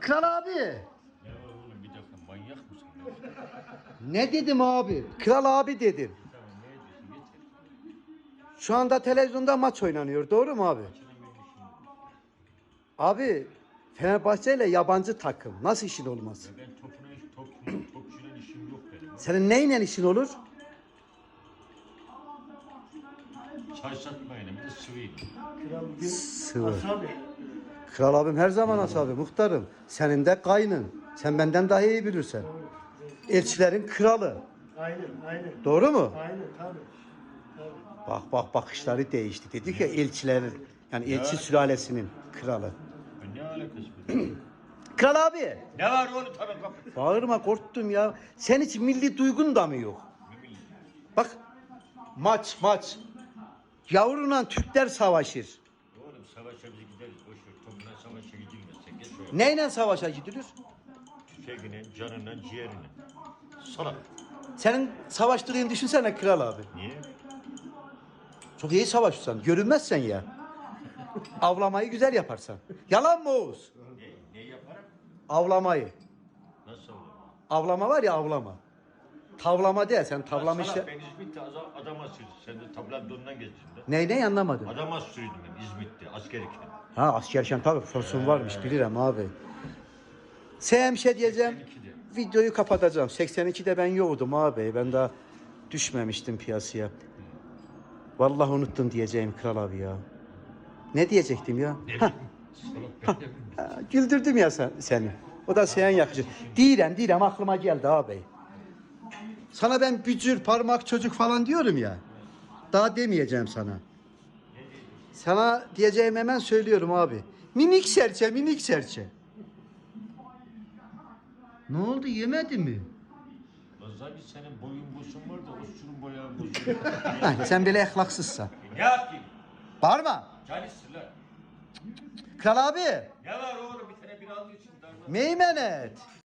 Kral abi. Ne var oğlum bir dakika manyak mısın? ya? Ne dedim abi? Kral abi dedim. Tamam ne ediyorsun yeter. Şu anda televizyonda maç oynanıyor. Doğru mu abi? Senin benim işin yok. Abi Fenerbahçe ile yabancı takım. Nasıl işin olmaz? Ya ben topuna iş, top, topçuyla işim yok benim. Senin neyle işin olur? Çay satmayın bir de sıvıyım. Kral bugün Sıvı. asabi. Kral abim her zaman asabi muhtarım. Senin de kaynın. Sen benden daha iyi bilirsen. Elçilerin kralı. Aynen aynen. Doğru mu? Aynen tabii. Tabii. Bak bak bakışları değişti. Dedik ya elçilerin yani elçi sülalesinin kralı. Ya ne alakası var? Kral abi. ne var oğlum tabii kapı. Bağırma korktum ya. Sen hiç milli duygun da mı yok? Bak maç maç. Yavruna Türkler savaşır. Oğlum savaşa biz gideriz boş ver. Topuna savaşa gidilmez. Sen geç oraya. Neyle savaşa gidilir? Tüfeğine, canına, ciğerine. Salak. Senin savaştığını düşünsene kral abi. Niye? Çok iyi savaşırsan. Görünmezsen ya. Avlamayı güzel yaparsan. Yalan mı Oğuz? Ne, ne yaparım? Avlamayı. Nasıl olur? Avlama var ya avlama. Tavlama değil sen tavlama işte. Ben İzmit'te adam, sürdüm. Sen de tablandondan geçtin de. Ney ney anlamadım. Adama sürdüm ben İzmit'te askerken. Ha askerken tabii forsun varmış bilirim abi. Sen bir şey diyeceğim. 82'de. Videoyu kapatacağım. 82'de ben yoğdum abi. Ben daha düşmemiştim piyasaya. Vallahi unuttum diyeceğim kral abi ya. Ne diyecektim ya? Ne Hah, bileyim. Salak ben de bilmiyorum. ha, güldürdüm ya sen, seni. O da senin yakıcı. Direm direm aklıma geldi abi. Sana ben bücür, parmak, çocuk falan diyorum ya. Daha demeyeceğim sana. Sana diyeceğim hemen söylüyorum abi. Minik serçe, minik serçe. Ne oldu yemedi mi? Zaten senin boyun bosun var da uçurum boyağın bosun. Ha, sen böyle ahlaksızsan. ne yapayım? Bağırma. Çalışsın lan. Kral abi. Ne var oğlum bir tane bir aldığı için darlan. Meymenet.